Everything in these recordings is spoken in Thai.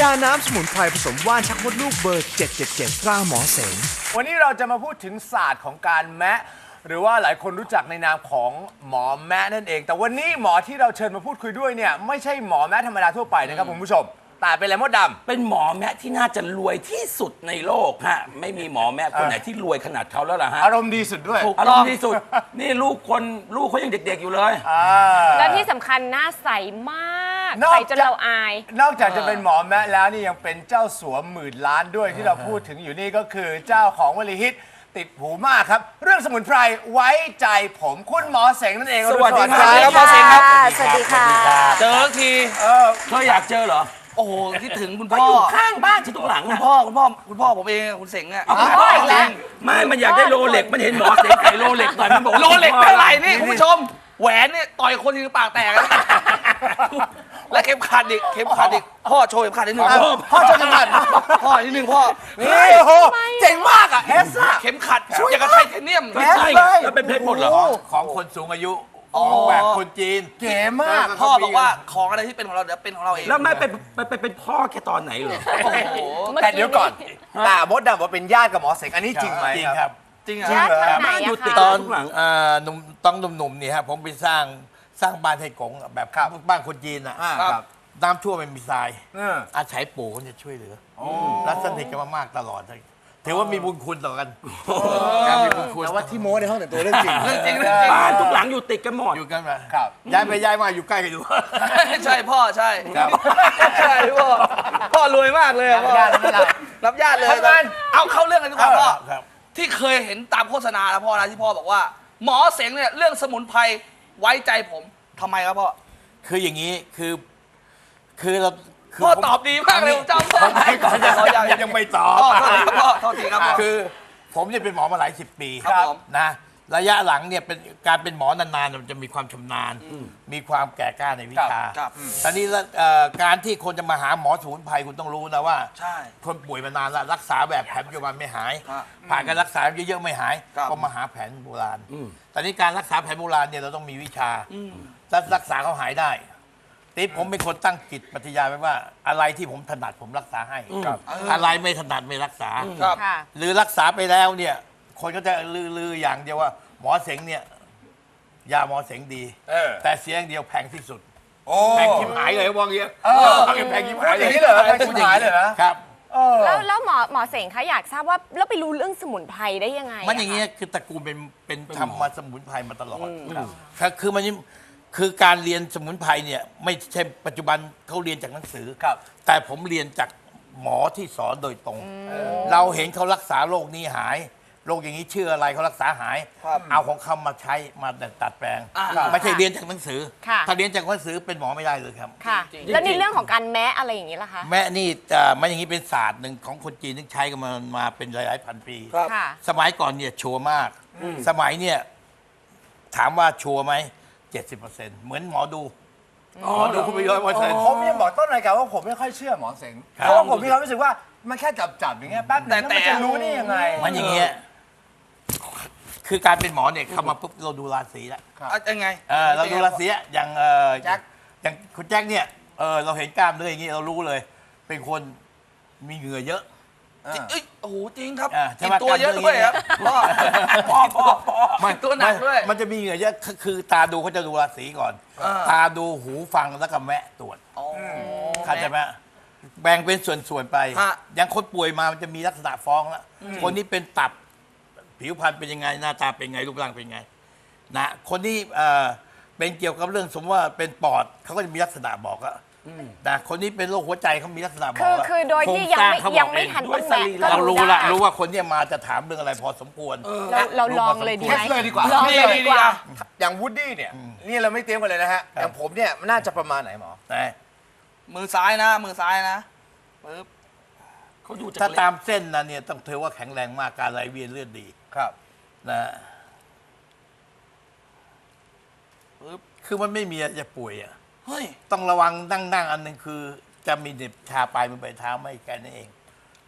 ยาน้ำสมุนไพรผสมว่านชักมดลูกเบอร์ 777ตราหมอเสง วันนี้เราจะมาพูดถึงศาสตร์ของการแมะ หรือว่าหลายคนรู้จักในนามของหมอแมะนั่นเอง แต่วันนี้หมอที่เราเชิญมาพูดคุยด้วยเนี่ยไม่ใช่หมอแมะธรรมดาทั่วไปนะครับคุณผู้ชม แต่เป็นอะไรมดดำ เป็นหมอแม่ที่น่าจะรวยที่สุดในโลกฮะ ไม่มีหมอแม่คนไหนที่รวยขนาดเขาแล้วล่ะฮะ อารมณ์ดีสุดด้วยอารมณ์ที่สุด นี่ลูกคนลูกเขายังเด็กๆอยู่เลยอ่าแล้วที่สำคัญหน้าใสมากนอกใสจนจากเราอาย นอกจากจะเป็นหมอแมะแล้วนี่ยังเป็นเจ้าสัวหมื่นล้านด้วยที่เราพูดถึงอยู่นี่ก็คือเจ้าของวลีฮิตติดหูมากครับ เรื่องสมุนไพรไว้ใจผมคุณหมอเสงนั่นเองสวัสดีครับ สวัสหมอเสงครับสวัสดีค่ะ เจอที เออ เธออยากเจอเหรอ โอ้โหคิดถึงคุณก็พ่ออยู่ข้างบ้านฉันตรงหลังคุณอะพ่อคุณพ่อคุณพ่อผมเองอะคุณเสงอะคุณพ่ออีกแล้ว ไม่มันอยากได้โรเล็กมันเห็นหมอเสงใส่โรเล็กหน่อยมันบอกว่าโรเล็กเป็นไรนี่คุณผู้ชม แหวนเนี่ยต่อยคนยังปากแตกอะและเข็มขัดอีกเข็มขัดอีกพ่อโชว์เข็มขัดนิดนึงพ่อพ่อจะทำงานพ่อนิดนึงพ่อนี่โอ้โหเจ๋งมากอะเอสอะ เข็มขัดอย่างกับไทเทเนียม ไม่ใช่ไงแล้วเป็นเพชรหมดเหรอ ของคนสูงอายุ อ๋อแบบคนจีน เก๋มาก พ่อบอกว่าของอะไรที่เป็นของเราเดี๋ยวเป็นของเราเอง แล้วไม่เป็นไปไปเป็นพ่อแค่ตอนไหนเหรอโอ้โหแต่เดี๋ยวก่อนแต่มดดำว่าเป็นญาติกับหมอเสงอันนี้จริงไหมจริงครับจริงอะญาติทางไหนบ้านอยู่อะติดคะตอนทุกหลังเอ่อหนุ่มต้องหนุ่มๆเนี่ยฮะผมไปสร้างสร้างบ้านให้กงอะแบบบ้านคนจีนอะอ่าครับน้ำท่วมไม่มีทรายเอออาศัยปู่เขาจะช่วยเหลืออและสนิทกันมากๆตลอดเลย ถือว่ามีบุญคุณต่อกันการมีบุญคุณแต่ว่าที่โม้ในห้องแต่งตัวเรื่องจริงเรื่องจริงเรื่องจริงบ้านทุกหลังอยู่ติดกันหมดอยู่กันแบบครับย้ายไปย้ายมาอยู่ใกล้กันอยู่ใช่พ่อใช่ครับใช่พ่อพ่อรวยมากเลยอะพ่อรับญาติรับญาติรับญาติเลยทำงานเอาเข้าเรื่องกันดีกว่าพ่อครับที่เคยเห็นตามโฆษณาแล้วพ่อนะที่พ่อบอกว่า หมอเสงเนี่ยเรื่องสมุนไพรไว้ใจผมทำไมครับพ่อคืออย่างนี้คือคือเราคื พ่อผมตอบดีมากเลยผมจำพ่อผมให้ก่อนจะขออนุญาตยังไม่ตอบพ่อโทษทีครับพ่อโทษทีครับพ่อ คือ ผมเนี่ยเป็นหมอมาหลายสิบปีครับผมนะระยะหลังเนี่ยเป็นการเป็นหมอนานๆมันจะมีความชำนาญ มีความแก่กล้าในวิชาครับตอนนี้ละเอ่อการที่คนจะมาหาหมอสมุนไพรคุณต้องรู้นะว่าใช่คนป่วยมานานแล้วรักษาแบบแผนปัจจุบันไม่หาย ครับผ่านการรักษาเยอะๆไม่หายครับ ก็มาหาแผนโบราณตอนนี้การรักษาแผนโบราณเนี่ยเราต้องมีวิชาถ้ารักษาเขาหายได้ ทีผมเป็นคนตั้งจิตปฏิญาณไว้ว่า อะไรที่ผมถนัดผมรักษาให้อะไรไม่ถนัดไม่รักษา ครับ ค่ะ หรือรักษาไปแล้วเนี่ย คนก็จะลือๆอย่างเดียวว่า หมอเสงเนี่ยยาหมอเสงดี เออ แต่เสียอย่างเดียวแพงที่สุดโอ้แพงทิมหายเลยว่าอย่างเงี้ยเออแพงทิมพูหาดยอย่างนี้เลยเหรอแพงทิมหายเลยเหรอ ครับเออแล้วแล้วหมอหมอเสงคะอยากทราบว่าแล้วไปรู้เรื่องสมุนไพรได้ยังไงมันอย่างเงี้เงี้ยคือตระกูลเป็นเป็นทำมาสมุนไพรมาตลอดครับคือมันยัง คือการเรียนสมุนไพรเนี่ยไม่ใช่ปัจจุบันเขาเรียนจากหนังสือครับ แต่ผมเรียนจากหมอที่สอนโดยตรง เราเห็นเขารักษาโรคนี้หายโรคอย่างนี้ชื่ออะไรเขารักษาหาย ครับเอาของเขามาใช้มาตัดแปลง อ่า ไม่ใช่เรียนจากหนังสือ ค่ะ ถ้าเรียนจากหนังสือเป็นหมอไม่ได้เลยครับ ค่ะแล้วในเรื่องของการแม้อะไรอย่างนี้ล่ะคะ แม่นี่จะมันอย่างนี้เป็นศาสตร์หนึ่งของคนจีนที่ใช้กันมามาเป็นหลายๆพันปี ครับ ค่ะ สมัยก่อนเนี่ยชัวร์มาก สมัยเนี่ยถามว่าชัวร์ไหม เจ็ดสิบเปอร์เซ็นต์เหมือนหมอดู หมอดูคุณไปร้อยเปอร์เซ็นต์ ผมยังบอกต้นรายการว่าผมไม่ค่อยเชื่อหมอเสงครับ เพราะว่าผมมีความรู้สึกว่ามันแค่จับจับๆอย่างเงี้ยแป๊บนึงแล้วมันแต่จะรู้ได้ยังไง มันอย่างเงี้ยคือการเป็นหมอเนี่ยเข้ามาปุ๊บเราดูราศีแล้ว อะยังไง เออเราดูราศีอะอย่างเออแจ็ค อย่างคุณแจ็คเนี่ยเออเราเห็นกล้ามเนื้ออย่างงี้เรารู้เลย เป็นคนมีเหงื่อเยอะ จริงเอ้ยโอ้โหจริงครับอ่าใช่กินไหมตัวเยอะด้วยครับพ่อพ่อพ่อพ่อไม่ตัวหนักด้วย มันจะมีเหงื่อเยอะคือคือตาดูเขาจะดูราศีก่อน อ่า ตาดูหูฟังแล้วก็แมะตรวจอ๋อ เข้าใจไหมแบ่งเป็นส่วนๆไป ฮะ อย่างคนป่วยมามันจะมีลักษณะฟ้องแล้วคนนี้เป็นตับ ผิวพรรณเป็นยังไง หน้าตาเป็นไงรูปร่างเป็นไง นะคนที่เอ่อเป็นเกี่ยวกับเรื่องสมมติว่าเป็นปอดเขาก็จะมีลักษณะบอกอะ นะคนนี้เป็นโรคหัวใจเขามีลักษณะบคืออกแล้วคือโดยที่โครยังสร้าไม่เขาบยัอกงไม่เองทันต้องแม้ก็ เรารู้ได้ละรู้ว่าคนเนี้มาจะถามเรื่องอะไรพอสมควร เราเราลองเลยดีเทไหมสเลยดีกว่า ลองนี่เลยนี่ดีกว่าอะอย่างวูดดี้เนี่ย นี่เราไม่เตรียมกันเลยนะฮะ อย่างผมเนี่ยมันน่าจะประมาณไหนหมอนะมือซ้ายนะ มือซ้ายนะปึ๊บเขาดูจากถ้าเล็บตามเส้นนะเนี่ยต้องถือว่าแข็งแรงมากการไหลเวียนเลือดดีครับ นะปึ๊บคือมันไม่มีอะไรจะป่วยอะ เฮ้ยต้องระวังนั่งนั่งๆอันหนึ่งคือ จะมีเหน็บชาปลายมือปลายเท้าไม่แค่นั้นเอง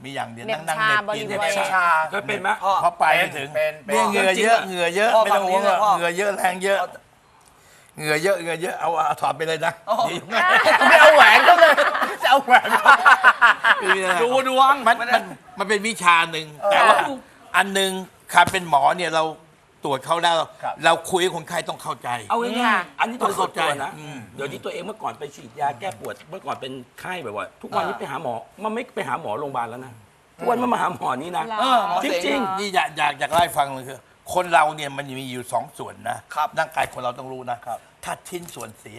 มีอย่างเดียวเหน็นั่บงนั่งชาเหน็บกินบริเหน็บเวณชาชาเคยเป็นไหมพ่อเพราะไปไม่ถึงเป็นเป็นเนี่ยเหงื่อเยอะเหงื่อเยอะพ่อไม่ต้องห่วงฟังนี้นะพ่อ เหงื่อเยอะแรงเยอะเหงื่อเยอะเหงื่อเยอะเอาเอาถอดไปเลยนะดีมากไม่เอาแหวนก็เลยจะเอาแหวนมาไม่มีอะไรดูดวง มันมันมันเป็นวิชาหนึ่งแต่ว่าอันหนึ่งการเป็นหมอเนี่ยเรา ตรวจเขาแล้ว ครับ เราคุยกับคนไข้ต้องเข้าใจ เอาง่ายๆอันนี้ตัวส่วนตัวนะ อืม เดี๋ยวนี้ตัวเองเมื่อก่อนไปฉีดยาแก้ปวด เมื่อก่อนเป็นไข้บ่อยๆ ทุกวันนี้ไปหาหมอ มันไม่ไปหาหมอโรงพยาบาลแล้วนะ ทุกวันมันมาหาหมอนี่นะ เออหมอจเสง ริง นี่อยากอยากอยากเล่าให้ฟังเลยคือคนเราเนี่ยมันมีอยู่สองส่วนนะครับร่างกายคนเราต้องรู้นะครับ ถ้าชิ้นส่วนเสีย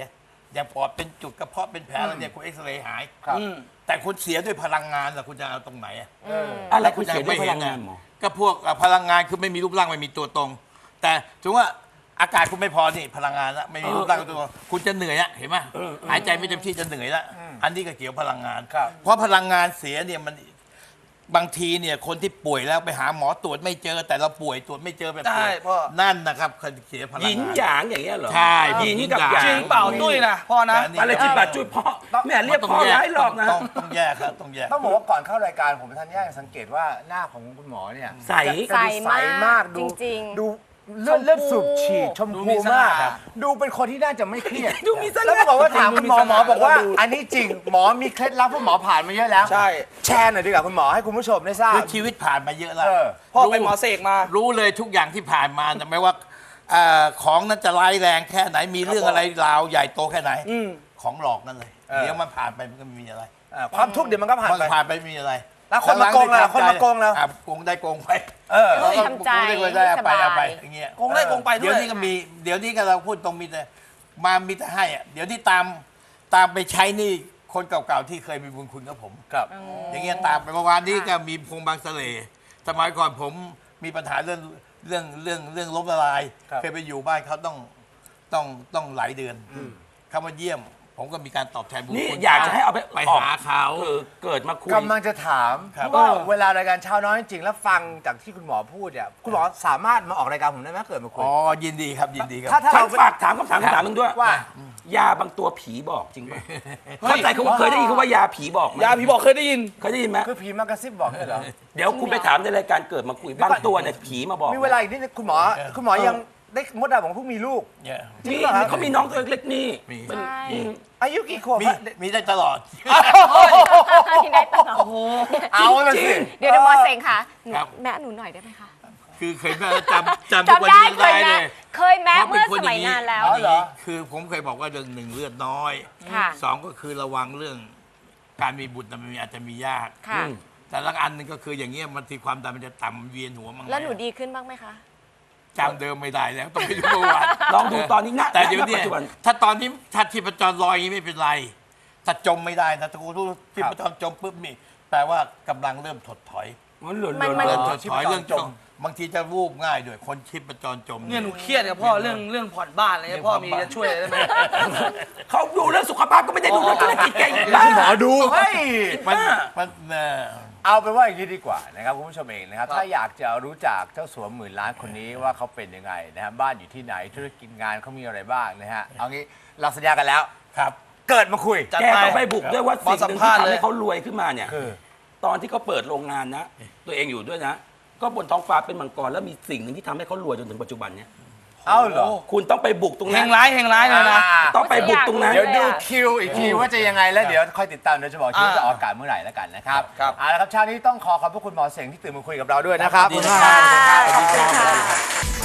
อย่างปอดเป็นจุดกระเพาะเป็นแผลอะไรเนี่ยคุณเอ็กซเรย์หาย ครับอืมแต่คุณเสียด้วยพลังงานล่ะคุณจะเอาตรงไหนอะๆอะไรคุณเสียด้วยพลังงานหมอ ก็พวกอะพลังงานคือไม่มีรูปร่างไม่มีตัวตรง แต่ถือว่าอากาศคุณไม่พอนี่พลังงานละไม่มีรูปร่างตัวตรงคุณจะเหนื่อยอะเห็นไหมหายใจไม่เต็มที่จะเหนื่อยละอันนี้ก็เกี่ยวพลังงานครับ เพราะพลังงานเสียเนี่ยมันบางทีเนี่ยคนที่ป่วยแล้วไปหาหมอตรวจไม่เจอ แต่เราป่วยตรวจไม่เจอแบบป่วยใช่พ่อ นั่นนะครับคนเสียพลังหยินงานหยางอย่างเงี้ยเหรอใช่หยินกับหยินหยางหยาจริงงเปล่าตุ้ยนะพ่อนะแต่อันนี้อะไรจิบาจุ้ยพ่อแม่เรียกพ่อร้ายหรอกนะ ต้องต้องแยกครับต้องแยก ต้องบอกว่าก่อนเข้ารายการผมทันย่าสังเกตว่าหน้าของคุณหมอเนี่ยใส จะจะดูใสมากดูจริงๆ ดู เลือดเลือดสูบฉีดชมดูพูมีสมากง่าครับดูเป็นคนที่น่าจะไม่เครียดดูมีสง่าแล้วปรากฏว่าถามคุณหมอดูมีสหมง่าอบอกว่าแล้วดูอันนี้จริงหมอมีเคล็ดลับเพราะหมอผ่านมาเยอะแล้ว ใช่ แชร์หน่อยดีกว่าคุณหมอให้คุณผู้ชมได้ทราบคือชีวิตผ่านมาเยอะแล้วเออพ่อเป็นหมอเสกมา รู้เลยทุกอย่างที่ผ่านมานะไม่ว่าเอ่อของนั้นจะร้ายแรงแค่ไหนมีเรื่องอะไรราวใหญ่โตแค่ไหนอืมของหลอกนั่นเลยเออเดี๋ยวมันผ่านไปมันก็ไม่มีอะไรอ่าความทุกข์เดี๋ยวมันก็ผ่านมันไปผ่านไปไม่มีอะไร แล้วคนมาโกงล่ะคนมาโกงเราอะโกงได้โกงไปเออเออทำใจโกงได้โกงได้เอาไปให้สบายเอาไปอย่างเงี้ยโกงได้โกงไปด้เดี๋วยวยนี้ก็มีเดี๋ยวนี้ก็เราพูดตรงมีแต่มามีแต่ให้อะเดี๋ยวนี้ตามตามไปใช้หนี่คนเก่าๆที่เคยมีบุญคุณกับผมครับ อย่างเงี้ยตามไปเมื่อวานนี้ก็มีพงบางสะเลสมัยก่อนผมมีปัญหาเรื่องเรื่องเรื่องเรื่องล้มละลายครับเคยไปอยู่บ้านเขาต้องต้องต้องหลายเดือนเขามาเยี่ยม ผมก็มีการตอบแทนบุญนี่คุณอยากจะให้เอาไปไปออก หาเขา เออเกิดมาคุย กำลังจะถามครับ ว่าเวลารายการเช้าน้อยจริงๆแล้วฟังจากที่คุณหมอพูดเนี่ยคุณหมอสามารถมาออกรายการผมได้ไหมเกิดมาคุย อ๋อยินดีครับยินดีครับถ้าถ้าฉัเรานฝากถามคำถามคำถามหนึงด้วยว่า ยาบางตัวผีบอกจริงป่ะเข้าใจคำว่าเคยได้ยินคำว่ายาผีบอกไหมยาผีบอกเคยได้ยิน เคยได้ยินไหมคือผีมากระซิบบอกเนี่ยเหรอ เดี๋ยวคุณไปถามในรายการเกิดมาคุยบางตัวเนี่ยผีมาบอก มีเวลาอีกนิดนึงคุณหมอ คุณหมอยัง ได้มดดำของเพิ่งมีลูก เนี่ยจริมีงเหรอครับ เขามีน้องตัวเล็กๆนี่มีเป็นใช่อืมอายุกี่ขวบมีฮะมีได้ตลอดได้ตลอดเอาละสิ เดี๋ยวเดี๋ยวหมอเสงค่ะหนูครับ แม่หนูหน่อยได้ไหมคะคือเคยแม่จำจำทุกวันจำได้นี้ยังเคยได้เลแม่ยเคยแม่เมื่อสมัยนานแล้ว อ๋อเหรอ คือผมเคยบอกว่าเรื่องหนึ่งเลือดน้อยค่ะ สองก็คือระวังเรื่อง การมีบุตรนะมันอาจจะมียาก ค่ะ แต่ละอันหนึงก็คืออย่างเงี้ยมันทีความดันมันจะต่ำเวียนหัวมั้งแล้วหนูดีขึ้นบ้างไหมคะ จำเดิมไม่ได้แล้วต้องไปดูประวัติลองดูตอนนี้นะแต่เดี๋ยวณเนี้ปัจจุบัน ถ้าตอนนี้ถ้าที่ประจรลอยอย่างนี้ไม่เป็นไร ถ้าจมไม่ได้นะถ้าคุณที่ประจรจมปุ๊บนี่แปลว่ากำลังเริ่มถดถอยมันเหลือมันมันเหลืเริ่อมเหถลือดถอยเรื่องจม บางทีจะวูบง่ายด้วยคนชิปประจรจม เนี่ยหนูเครียดกับพ่อเรื่องเรื่องผ่อนบ้านอะไรเงี้ยพ่อมีจะช่วยอะไรได้ไหม เขาดูเรื่องสุขภาพก็ไม่ได้ดูเรื่องธุรกิจแกอีกบ้าหมอดู เฮ้ย มันมันเอ่อ เอาเป็นว่าอย่างนี้ดีกว่านะครับคุณผู้ชมเองนะครับ ถ้าอยากจะรู้จักเจ้าสัวหมื่นล้านคนนี้ว่าเขาเป็นยังไงนะฮะบ้านอยู่ที่ไหนธุรกิจงานเขามีอะไรบ้างนะฮะเอางี้เราสัญญากันแล้ว ครับ เกิดมาคุย จัดแกต้องไปบุกด้วยว่าขอสิ่งหนึ่งสัมภาที่ษณ์ทำเลยให้เขารวยขึ้นมาเนี่ย คือ ตอนที่เขาเปิดโรงงานนะ ตัวเองอยู่ด้วยนะ ก็บนท้องฟ้าเป็นมังกรแล้วมีสิ่งหนึ่งที่ทำให้เขารวยจนถึงปัจจุบันเนี่ย เอ้าเหรอ คุณต้องไปบุกตรงเฮนั้นงร้ายเฮงร้ายเลยนะ อ่า ต้องไปบุกตรงนั้น เดี๋ยวดูคิวอีกทีว่าจะยังไงแล้วเดี๋ยวค่อยติดตามเดี๋ยวจะบอกคิวอ่าจะออกอากาศเมื่อไหร่แล้วกันนะครับครับเอาละครับเช้านี้ต้องขอขอบพระคุณหมอเสงที่ตื่นมาคุยกับเราด้วยนะครับขอบคุณมาก ขอบคุณครับ